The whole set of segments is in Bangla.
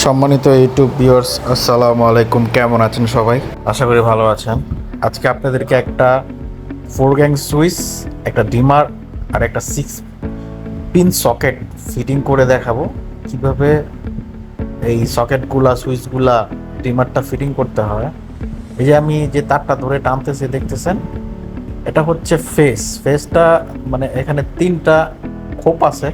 সম্মানিত ইউটিউব ভিউয়ার্স আসসালামু আলাইকুম। কেমন আছেন সবাই? আশা করি ভালো আছেন। আজকে আপনাদেরকে একটা ফোর গ্যাং সুইচ একটা ডিমার আর একটা সিক্স পিন সকেট ফিটিং করে দেখাবো। কীভাবে এই সকেটগুলা সুইচগুলা ডিমারটা ফিটিং করতে হয়। এই যে আমি যে তারটা ধরে টানতেছি দেখতেছেন? এটা হচ্ছে ফেস ফেসটা মানে এখানে তিনটা খোপ আছে।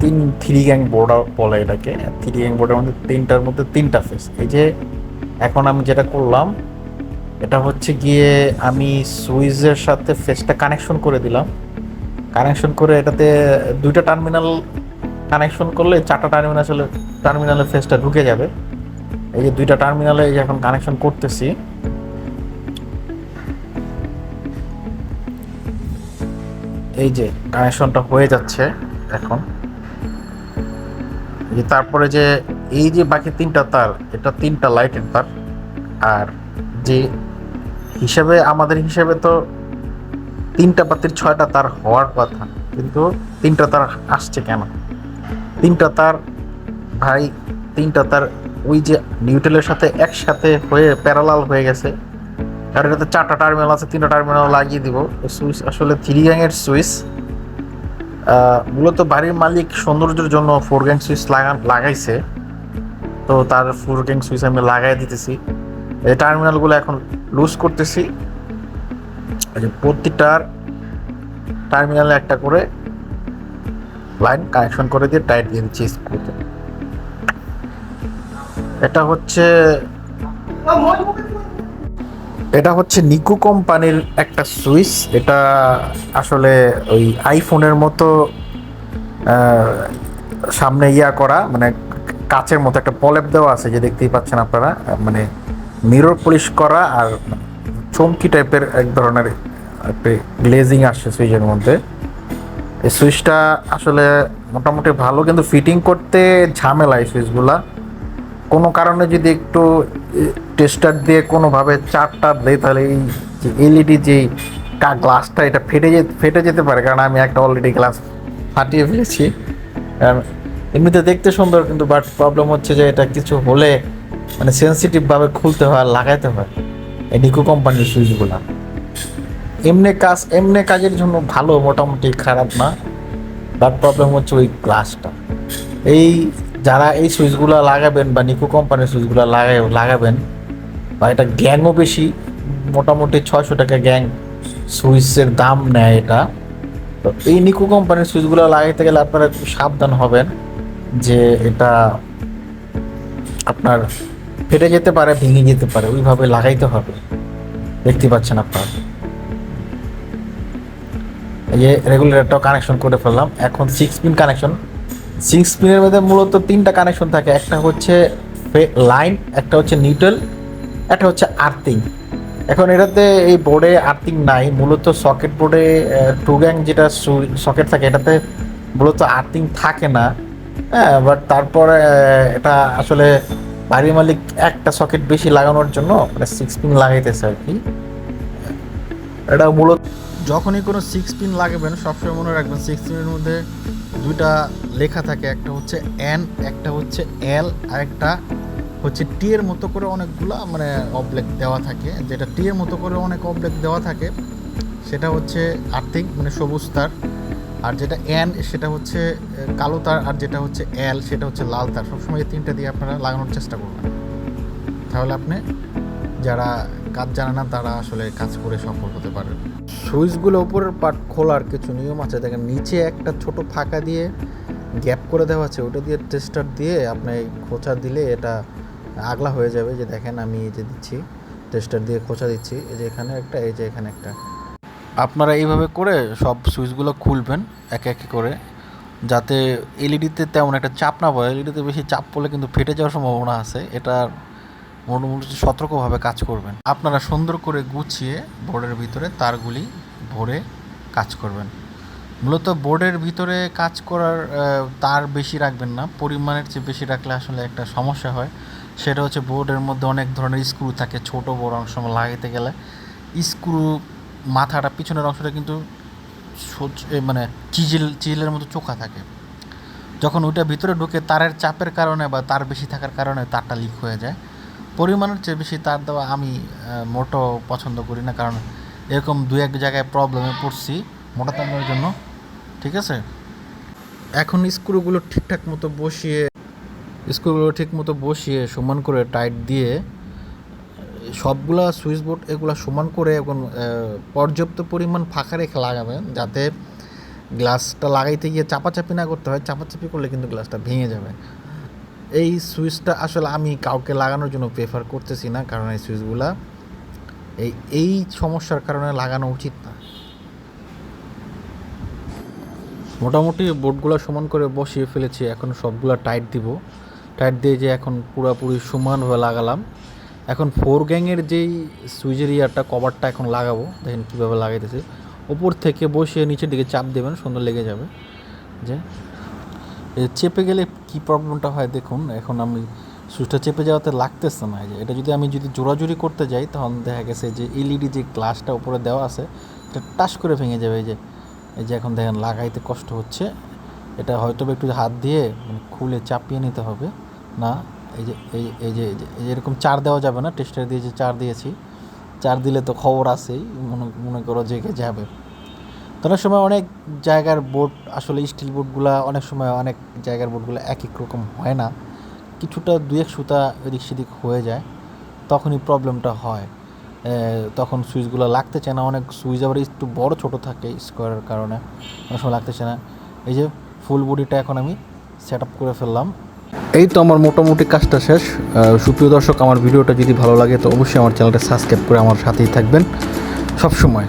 তিন থ্রি গ্যাং বোর্ড বলে এটাকে। থ্রি গ্যাং বোর্ডের মধ্যে তিনটার মধ্যে তিনটা ফেস এই যে এখন আমি যেটা করলাম, এটা হচ্ছে গিয়ে আমি সুইচের সাথে ফেসটা কানেকশন করে দিলাম। কানেকশন করে এটাতে দুইটা টার্মিনাল কানেকশন করলে চারটা টার্মিনাল আসলে টার্মিনালে ফেসটা ঢুকে যাবে। এই যে দুইটা টার্মিনালে এখন কানেকশন করতেছি। এই যে কানেকশনটা হয়ে যাচ্ছে। এখন। যে তারপরে যে এই যে বাকি তিনটা তার, এটা তিনটা লাইটের তার। আর যে হিসাবে, আমাদের হিসাবে তো তিনটা বাতির ছয়টা তার হওয়ার কথা, কিন্তু তিনটা তার আসছে কেন? তিনটা তার, ভাই, তিনটা তার ওই যে নিউট্রেলের সাথে একসাথে হয়ে প্যারালাল হয়ে গেছে। আর এটাতে চারটা টার্মিনাল আছে, তিনটা টার্মিনাল লাগিয়ে দিব। সুইচ আসলে থ্রি গ্যাংয়ের সুইচ। মূলত বাড়ির মালিক সৌন্দর্যের জন্য ফোর গ্যাং সুইচ লাগান লাগাইছে। তো তার ফোর গ্যাং সুইচ আমি লাগাই দিতেছি। এই টার্মিনালগুলো এখন লুজ করতেছি। প্রতিটার টার্মিনালে একটা করে লাইন কানেকশন করে দিয়ে টাইট দিয়ে দিচ্ছি স্ক্রুতে এটা হচ্ছে এটা হচ্ছে নিকু কোম্পানির একটা সুইচ। এটা আসলে ওই আইফোনের মতো সামনে ইয়া করা মানে কাচের মতো একটা পলেপ দেওয়া আছে, যে দেখতেই পাচ্ছেন আপনারা মানে মিরর পলিশ করা আর চমকি টাইপের এক ধরনের একটা গ্লেজিং আসছে সুইচের মধ্যে। এই সুইচটা আসলে মোটামুটি ভালো, কিন্তু ফিটিং করতে ঝামেলা এই সুইচগুলা। কোনো কারণে যদি একটু টেস্টার দিয়ে কোনোভাবে চারটা দেয়, তাহলে এই যে এলইডি যে গ্লাসটা এটা ফেটে যেতে ফেটে যেতে পারে। কারণ আমি একটা অলরেডি গ্লাস ফাটিয়ে ফেলেছি। এমনিতে দেখতে সুন্দর, কিন্তু বাট প্রবলেম হচ্ছে যে এটা কিছু হলে মানে সেন্সিটিভভাবে খুলতে হয় আর লাগাইতে হয়। এই নিকো কোম্পানির সুইচগুলো। এমনি কাজ, এমনি কাজের জন্য ভালো, মোটামুটি খারাপ না। বাট প্রবলেম হচ্ছে ওই গ্লাসটা এই যারা এই সুইচগুলো লাগাবেন বা নিকো কোম্পানির সুইচগুলো লাগাই লাগাবেন, বা এটা গ্যাংও বেশি, মোটামুটি ছয়শো টাকা গ্যাং সুইচের দাম নেয় এটা। তো এই নিকো কোম্পানির সুইচগুলো লাগাইতে গেলে আপনারা একটু সাবধান হবেন যে এটা আপনার ফেটে যেতে পারে, ভেঙে যেতে পারে, ওইভাবে লাগাইতে হবে। দেখতে পাচ্ছেন আপনারা। এই যে রেগুলেটরটাও কানেকশন করে ফেললাম। এখন সিক্স পিন কানেকশন সিক্স পিনের মধ্যে মূলত তিনটা কানেকশন থাকে। একটা হচ্ছে লাইন একটা হচ্ছে নিউট্রাল একটা হচ্ছে আর্থিং এখন এটাতে এই বোর্ডে আর্থিং নাই। মূলত সকেট বোর্ডে টু গ্যাং যেটা সকেট থাকে, এটাতে মূলত আর্থিং থাকে না। হ্যাঁ বাট তারপরে এটা আসলে বাড়ির মালিক একটা সকেট বেশি লাগানোর জন্য মানে সিক্স পিন লাগাইতেছে আর কি। এটা মূলত যখনই কোনো সিক্স পিন লাগাবেন, সবসময় মনে রাখবেন সিক্স পিনের মধ্যে দুইটা লেখা থাকে, একটা হচ্ছে এন একটা হচ্ছে এল আর একটা হচ্ছে টি এর মতো করে অনেকগুলা মানে অবলেক দেওয়া থাকে। যেটা টি এর মতো করে অনেক অবলেক দেওয়া থাকে, সেটা হচ্ছে আর্থিক মানে সবুজ তার। আর যেটা এন সেটা হচ্ছে কালো তার, আর যেটা হচ্ছে এল সেটা হচ্ছে লাল তার। সবসময় এই তিনটা দিয়ে আপনারা লাগানোর চেষ্টা করবেন। তাহলে আপনি যারা কাজ জানে না, তারা আসলে কাজ করে সফল হতে পারে। সুইচগুলো উপরের পার্ট খোলার কিছু নিয়ম আছে। দেখেন, নিচে একটা ছোট ফাঁকা দিয়ে গ্যাপ করে দেওয়া আছে। ওটা দিয়ে টেস্টার দিয়ে আপনি খোঁচা দিলে এটা আগলা হয়ে যাবে। যে দেখেন, আমি এই যে দিচ্ছি টেস্টার দিয়ে খোঁচা দিচ্ছি। এই যে এখানে একটা, এই যে এখানে একটা। আপনারা এইভাবে করে সব সুইচগুলো খুলবেন, একে একে করে। যাতে এলইডিতে তেমন একটা চাপ না পড়ে। এলইডিতে বেশি চাপ পড়লে কিন্তু ফেটে যাওয়ার সম্ভাবনা আছে। এটা মোটামুটি সতর্কভাবে কাজ করবেন। আপনারা সুন্দর করে গুছিয়ে বোর্ডের ভিতরে তারগুলি ভরে কাজ করবেন। মূলত বোর্ডের ভিতরে কাজ করার তার বেশি রাখবেন না। পরিমাণের চেয়ে বেশি রাখলে আসলে একটা সমস্যা হয়। সেটা হচ্ছে বোর্ডের মধ্যে অনেক ধরনের স্ক্রু থাকে, ছোট বড় সময় লাগাইতে গেলে। স্ক্রু মাথাটা, পিছনের অংশটা কিন্তু মানে চিজিল, চিজিলের মতো চোখা থাকে। যখন ওইটা ভিতরে ঢুকে তারের চাপের কারণে বা তার বেশি থাকার কারণে তারটা লিক হয়ে যায়। পরিমাণের চেয়ে বেশি তার দেওয়া আমি মোটো পছন্দ করি না। কারণ এরকম দু এক জায়গায় প্রবলেমে পড়ছি মোটা তারের জন্য। ঠিক আছে? এখন স্ক্রুগুলো ঠিকঠাক মতো বসিয়ে, স্ক্রুগুলো ঠিক মতো বসিয়ে সমান করে টাইট দিয়ে, সবগুলা সুইচ বোর্ড এগুলো সমান করে এখন পর্যাপ্ত পরিমাণ ফাঁকা রেখে লাগাবেন যাতে গ্লাসটা লাগাইতে গিয়ে চাপাচাপি না করতে হয়। চাপাচাপি করলে কিন্তু গ্লাসটা ভেঙে যাবে। এই সুইচটা আসলে আমি কাউকে লাগানোর জন্য প্রেফার করতেছি না, কারণ এই সুইচগুলা এই এই সমস্যার কারণে লাগানো উচিত না। মোটামুটি বোর্ডগুলো সমান করে বসিয়ে ফেলেছি, এখন সবগুলো টাইট দিব। টাইট দিয়ে যে এখন পুরোপুরি সমানভাবে লাগালাম। এখন ফোর গ্যাংয়ের যেই সুইচের ইয়ারটা কভারটা এখন লাগাবো, দেখেন কীভাবে লাগাইতেছে। ওপর থেকে বসিয়ে নিচের দিকে চাপ দেবেন, সুন্দর লেগে যাবে। যে চেপে গেলে কি প্রবলেমটা হয় দেখুন, এখন আমি সুইচটা চেপে যাওয়াতে লাগতেছে না যে। এটা যদি আমি যদি জোরাজুরি করতে যাই তখন দেখা গেছে যে এলইডি যে গ্লাসটা উপরে দেওয়া আছে, এটা টাস করে ভেঙে যাবে এই যে। এই যে এখন দেখেন লাগাইতে কষ্ট হচ্ছে। এটা হয়তো একটু হাত দিয়ে মানে খুলে চাপিয়ে নিতে হবে। না, এই যে এই যে এরকম চার দেওয়া যাবে না টেস্টার দিয়ে যে চার দিয়েছি। চার দিলে তো খবর আছেই, মনে মনে করো জেগে যাবে। অনেক সময় অনেক জায়গার বোট, আসলে স্টিল বোর্ডগুলো অনেক সময় অনেক জায়গার বোর্ডগুলো এক এক রকম হয় না। কিছুটা দু এক সুতা এদিক সেদিক হয়ে যায়, তখনই প্রবলেমটা হয়। তখন সুইচগুলো লাগতে চায় না, অনেক সুইচ আবার একটু বড় ছোট থাকে স্কোয়ারের কারণে, অনেক সময় লাগতেছে না। এই যে ফুল বডিটা এখন আমি সেট আপ করে ফেললাম। এই তো আমার মোটামুটি কাজটা শেষ। সুপ্রিয় দর্শক, আমার ভিডিওটা যদি ভালো লাগে, তো অবশ্যই আমার চ্যানেলটা সাবস্ক্রাইব করে আমার সাথেই থাকবেন। সব সময়